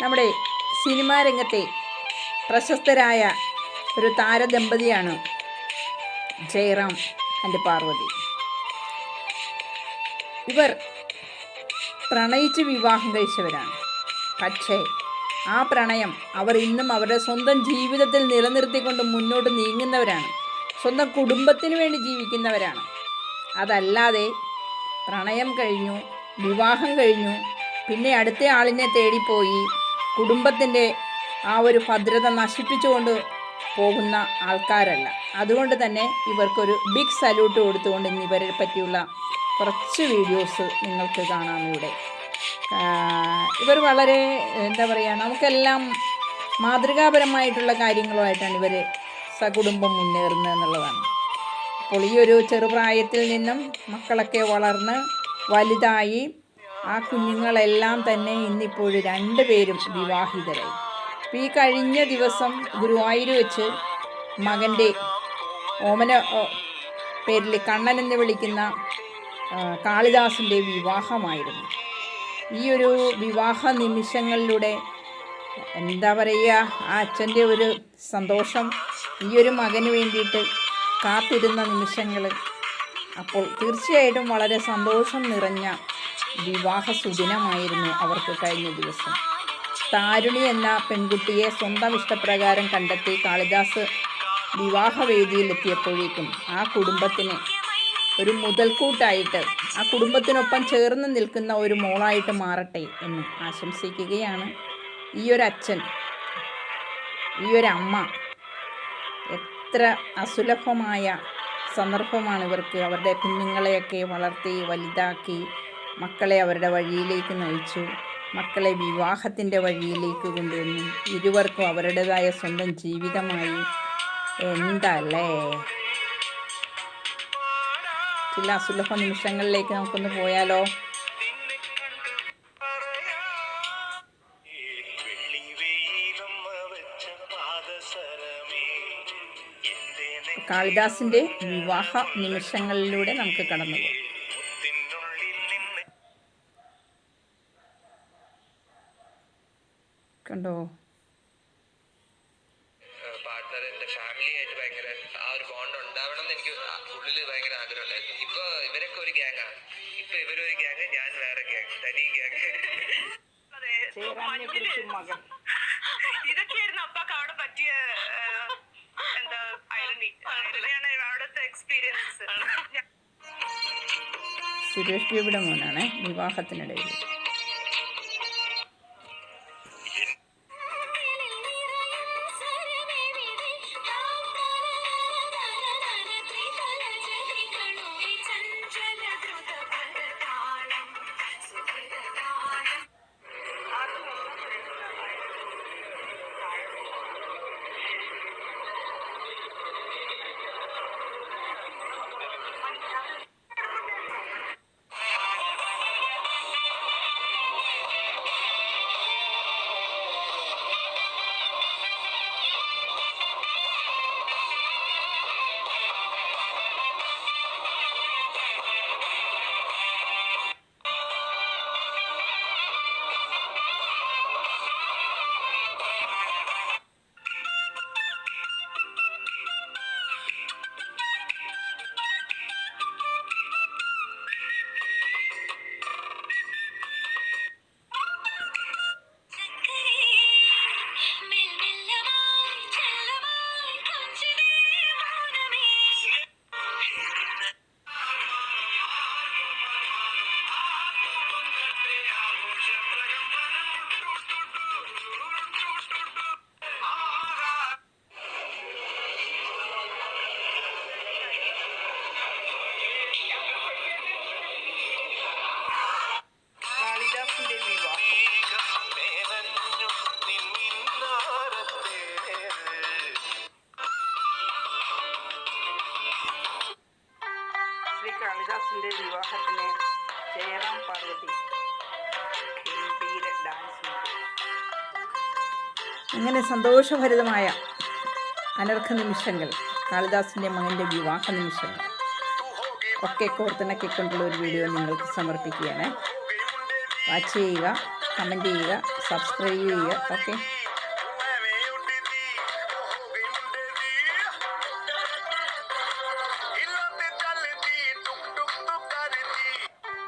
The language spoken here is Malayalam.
നമ്മുടെ സിനിമാ രംഗത്തെ പ്രശസ്തരായ ഒരു താരദമ്പതിയാണ് ജയറാം ആൻഡ് പാർവതി. ഇവർ പ്രണയിച്ച് വിവാഹം കഴിച്ചവരാണ്. പക്ഷേ ആ പ്രണയം അവർ ഇന്നും അവരുടെ സ്വന്തം ജീവിതത്തിൽ നിലനിർത്തിക്കൊണ്ട് മുന്നോട്ട് നീങ്ങുന്നവരാണ്. സ്വന്തം കുടുംബത്തിന് വേണ്ടി ജീവിക്കുന്നവരാണ്. അതല്ലാതെ പ്രണയം കഴിഞ്ഞു വിവാഹം കഴിഞ്ഞു പിന്നെ അടുത്ത ആളിനെ തേടിപ്പോയി കുടുംബത്തിന്റെ ആ ഒരു ഭദ്രത നശിപ്പിച്ചുകൊണ്ട് പോകുന്ന ആൾക്കാരല്ല. അതുകൊണ്ട് തന്നെ ഇവർക്കൊരു ബിഗ് സല്യൂട്ട് കൊടുത്തുകൊണ്ട് ഇന്ന് ഇവരെ പറ്റിയുള്ള കുറച്ച് വീഡിയോസ് നിങ്ങൾക്ക് കാണാം ഇവിടെ ഇവർ വളരെ എന്താ പറയുക നമുക്കെല്ലാം മാതൃകാപരമായിട്ടുള്ള കാര്യങ്ങളുമായിട്ടാണ് ഇവർ സകുടുംബം മുന്നേറുന്നത് എന്നുള്ളതാണ്. അപ്പോൾ ഈ ഒരു ചെറുപ്രായത്തിൽ നിന്നും മക്കളൊക്കെ വളർന്ന് വലുതായി ആ കുഞ്ഞുങ്ങളെല്ലാം തന്നെ ഇന്നിപ്പോൾ രണ്ടുപേരും വിവാഹിതരായി. ഈ കഴിഞ്ഞ ദിവസം ഗുരുവായൂർ വെച്ച് മകന്റെ ഓമന പേരിൽ കണ്ണൻ എന്ന് വിളിക്കുന്ന കാളിദാസിന്റെ വിവാഹമായിരുന്നു. ഈ ഒരു വിവാഹ നിമിഷങ്ങളിലൂടെ എന്താ പറയുക ആ അച്ഛന്റെ ഒരു സന്തോഷം ഈ ഒരു മകന് വേണ്ടിയിട്ട് കാത്തിരുന്ന നിമിഷങ്ങൾ അപ്പോൾ തീർച്ചയായിട്ടും വളരെ സന്തോഷം നിറഞ്ഞ വിവാഹ സുദിനമായിരുന്നു അവർക്ക് കഴിഞ്ഞ ദിവസം. താരുണി എന്ന പെൺകുട്ടിയെ സ്വന്തം ഇഷ്ടപ്രകാരം കണ്ടെത്തി കാളിദാസ് വിവാഹവേദിയിലെത്തിയപ്പോഴേക്കും ആ കുടുംബത്തിന് ഒരു മുതൽക്കൂട്ടായിട്ട് ആ കുടുംബത്തിനൊപ്പം ചേർന്ന് നിൽക്കുന്ന ഒരു മോളായിട്ട് മാറട്ടെ എന്ന് ആശംസിക്കുകയാണ് ഈ ഒരു അച്ഛൻ. ഈ ഒരു അമ്മ എത്ര അസുലഭമായ സന്ദർഭമാണ് ഇവർക്ക് അവരുടെ കുഞ്ഞുങ്ങളെയൊക്കെ വളർത്തി വലുതാക്കി മക്കളെ അവരുടെ വഴിയിലേക്ക് നയിച്ചു. മക്കളെ വിവാഹത്തിന്റെ വഴിയിലേക്ക് കൊണ്ടുവന്നു. ഇരുവർക്കും അവരുടേതായ സ്വന്തം ജീവിതമായി എന്തല്ലേ ചില അസുലഭ നിമിഷങ്ങളിലേക്ക് നമുക്കൊന്ന് പോയാലോ? കാളിദാസിന്റെ വിവാഹ നിമിഷങ്ങളിലൂടെ നമുക്ക് കടന്നു കണ്ടോ? പാർട്ട്ണർ എന്റെ ഫാമിലി ആയിട്ട് ഭയങ്കര ആ ഒരു ബോണ്ട് ഉണ്ടാവണം എന്ന് എനിക്ക് ഉള്ളിൽ ഭയങ്കര ആഗ്രഹം ഉണ്ടായിരുന്നു ഇപ്പൊ ഇവരൊക്കെ ഒരു ഗ്യാങ് ആണ്. ഇപ്പൊ ഇവരൊരു ഗ്യാങ് ഞാൻ വേറെ ഗ്യാങ് തനി ഗ്യാങ് ഇതൊക്കെയായിരുന്നു അപ്പാക്ക് അവിടെ പറ്റിയ എന്താ ഐറണി അവിടുത്തെ എക്സ്പീരിയൻസ് സുരേഷ് ഗോപിയുടെ മോനാണ് വിവാഹത്തിനിടയിൽ. അങ്ങനെ സന്തോഷഭരിതമായ അനർഘ നിമിഷങ്ങൾ കാളിദാസിന്റെ മകന്റെ വിവാഹ നിമിഷങ്ങൾ ഒക്കെ കോർത്തിണക്കിക്കൊണ്ടുള്ള ഒരു വീഡിയോ നിങ്ങൾക്ക് സമർപ്പിക്കുകയാണ്. വാച്ച് ചെയ്യുക കമന്റ് ചെയ്യുക സബ്സ്ക്രൈബ് ചെയ്യുക ഓക്കെ?